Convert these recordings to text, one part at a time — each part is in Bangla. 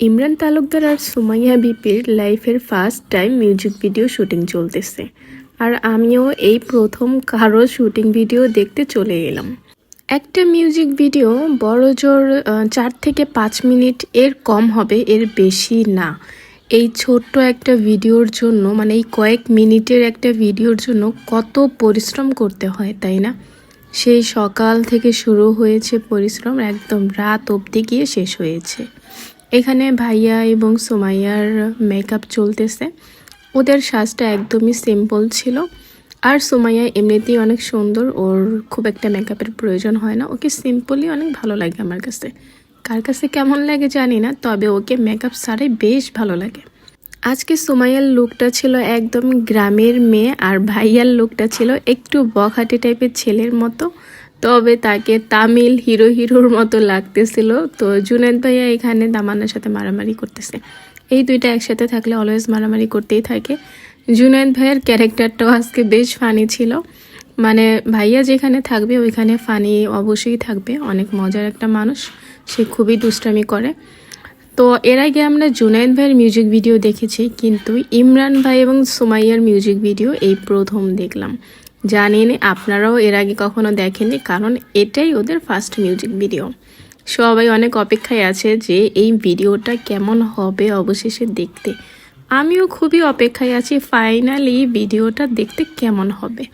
ইমরান তালুকদার আর সুমাইয়া বিপির লাইফের first time music video shooting চলতেছে। আর আমিও এই প্রথম কারও শুটিং ভিডিও দেখতে চলে এলাম। একটা মিউজিক ভিডিও বড় জোর চার থেকে পাঁচ মিনিট এর কম হবে, এর বেশি না। এই ছোট্ট একটা ভিডিওর জন্য মানে এই কয়েক মিনিটের একটা ভিডিওর জন্য কত পরিশ্রম করতে হয়, তাই না? সেই সকাল থেকে শুরু হয়েছে পরিশ্রম, একদম রাত অবধি গিয়ে শেষ হয়েছে। এখানে ভাইয়া এবং সোমাইয়ার মেকআপ চলতেছে। ওদের সাজটা একদমই সিম্পল ছিল। আর সোমাইয়া এমনিতেই অনেক সুন্দর, ওর খুব একটা মেকআপের প্রয়োজন হয় না। ওকে সিম্পলই অনেক ভালো লাগে আমার কাছে। কার কাছে কেমন লাগে জানি না, তবে ওকে মেকআপ ছাড়াই বেশ ভালো লাগে। আজকে সোমাইয়ার লুকটা ছিল একদম গ্রামের মেয়ে, আর ভাইয়ার লুকটা ছিল একটু বখাটে টাইপের ছেলের মতো। তবে তাকে তামিল হিরো হিরোর মতো লাগতেছিল। তো জুনেদ ভাইয়া এখানে দামান্নার সাথে মারামারি করতেছে। এই দুইটা একসাথে থাকলে অলওয়েজ মারামারি করতেই থাকে। জুনেদ ভাইয়ের ক্যারেক্টারটাও আজকে বেশ ফানি ছিল। মানে ভাইয়া যেখানে থাকবে ওইখানে ফানি অবশ্যই থাকবে। অনেক মজার একটা মানুষ। সে খুবই দুষ্টামি করে। তো এর আগে আমরা জুনায়েদ ভাইয়ের মিউজিক ভিডিও দেখেছি, কিন্তু ইমরান ভাই এবং সুমাইয়ার মিউজিক ভিডিও এই প্রথম দেখলাম। জানি না আপনারাও এর আগে কখনো দেখেননি, কারণ এটাই ওদের ফার্স্ট মিউজিক ভিডিও সবাই অনেক অপেক্ষায় আছে যে এই ভিডিওটা কেমন হবে অবশেষে দেখতে। আমিও খুবই অপেক্ষায় আছি ফাইনালি ভিডিওটা দেখতে কেমন হবে।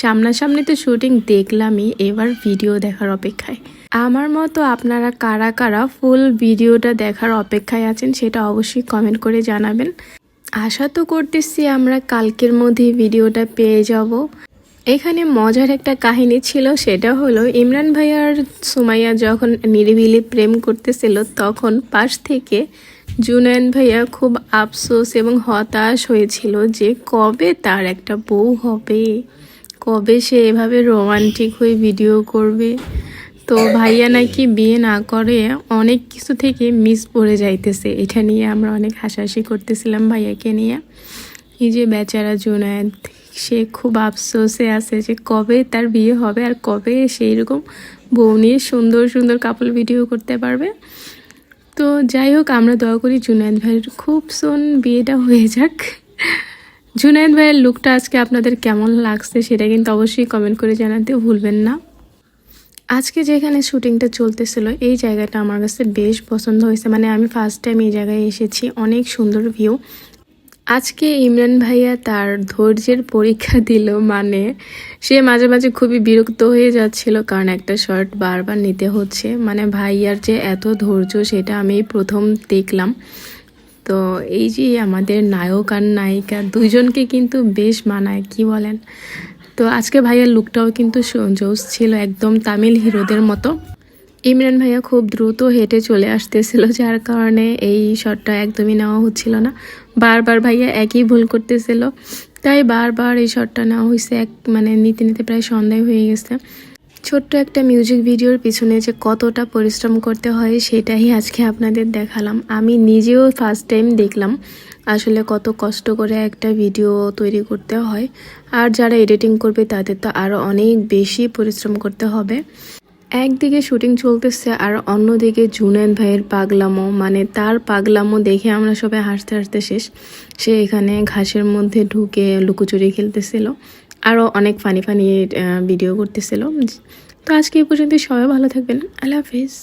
সামনাসামনি তো শুটিং দেখলামই, এবার ভিডিও দেখার অপেক্ষায়। আমার মতো আপনারা কারা কারা ফুল ভিডিওটা দেখার অপেক্ষায় আছেন সেটা অবশ্যই কমেন্ট করে জানাবেন। আশা তো করতেছি আমরা কালকের মধ্যে ভিডিওটা পেয়ে যাব। এখানে মজার একটা কাহিনী ছিল, সেটা হলো ইমরান ভাই আর সুমাইয়া যখন নিরিবিলি প্রেম করতেছিল, তখন পাশ থেকে জুনায়ন ভাইয়া খুব আফসোস এবং হতাশ হয়েছিল যে কবে তার একটা বউ হবে, কবে সে এভাবে রোমান্টিক হয়ে ভিডিও করবে। তো ভাইয়া নাকি বিয়ে না করে অনেক কিছু থেকে মিস পড়ে যাইতেছে, এটা নিয়ে আমরা অনেক হাসাহাসি করতেছিলাম ভাইয়াকে নিয়ে। এই যে বেচারা জুনায়েদ সে খুব আফসোসে আছে যে কবে তার বিয়ে হবে আর কবে সেই রকম বউ নিয়ে সুন্দর সুন্দর কাপল ভিডিও করতে পারবে। তো যাই হোক, আমরা দয়া করি জুনায়দ ভাইয়ের খুব সোন বিয়েটা হয়ে যাক। জুনায়দ ভাইয়ের লুকটা আজকে আপনাদের কেমন লাগছে সেটা কিন্তু অবশ্যই কমেন্ট করে জানাতে ভুলবেন না। আজকে যেখানে শুটিংটা চলতেছিল, এই জায়গাটা আমার কাছে বেশ পছন্দ হয়েছে। মানে আমি ফার্স্ট টাইম এই জায়গায় এসেছি, অনেক সুন্দর ভিউ আজকে ইমরান ভাইয়া তার ধৈর্যের পরীক্ষা দিল মানে সে মাঝে মাঝে খুবই বিরক্ত হয়ে যাচ্ছিল কারণ একটা শার্ট বারবার নিতে হচ্ছে। মানে ভাইয়ার যে এত ধৈর্য সেটা আমি প্রথম দেখলাম। তো এই যে আমাদের নায়ক আর নায়িকা দুইজনকে কিন্তু বেশ মানায়, কি বলেন? তো আজকে ভাইয়ার লুকটাও কিন্তু জোস ছিল, একদম তামিল হিরোদের মতো। ইমরান ভাইয়া খুব দ্রুত হেঁটে চলে আসতেছিল, যার কারণে এই শটটা একদমই নেওয়া হচ্ছিল না। বারবার ভাইয়া একই ভুল করতেছিল, তাই বারবার এই শটটা নেওয়া হয়েছে এক মানে নিতে নিতে প্রায় সন্ধ্যায় হয়ে গেছে। ছোট্ট একটা মিউজিক ভিডিওর পিছনে যে কতটা পরিশ্রম করতে হয়, সেটাই আজকে আপনাদের দেখালাম। আমি নিজেও ফার্স্ট টাইম দেখলাম, আসলে কত কষ্ট করে একটা ভিডিও তৈরি করতে হয়। আর যারা এডিটিং করবে, তাদের তো আরও অনেক বেশি পরিশ্রম করতে হবে। একদিকে শুটিং চলতেছে আর অন্যদিকে জুনেদ ভাইয়ের পাগলামো মানে তার পাগলামো দেখে আমরা সবাই হাসতে হাসতে শেষ। সে এখানে ঘাসের মধ্যে ঢুকে লুকোচুরি খেলতেছিল আরও অনেক ফানি ফানি ভিডিও করতেছিল। তো আজকে এই পর্যন্ত সবাই ভালো থাকবেন। আল্লাহ হাফিজ।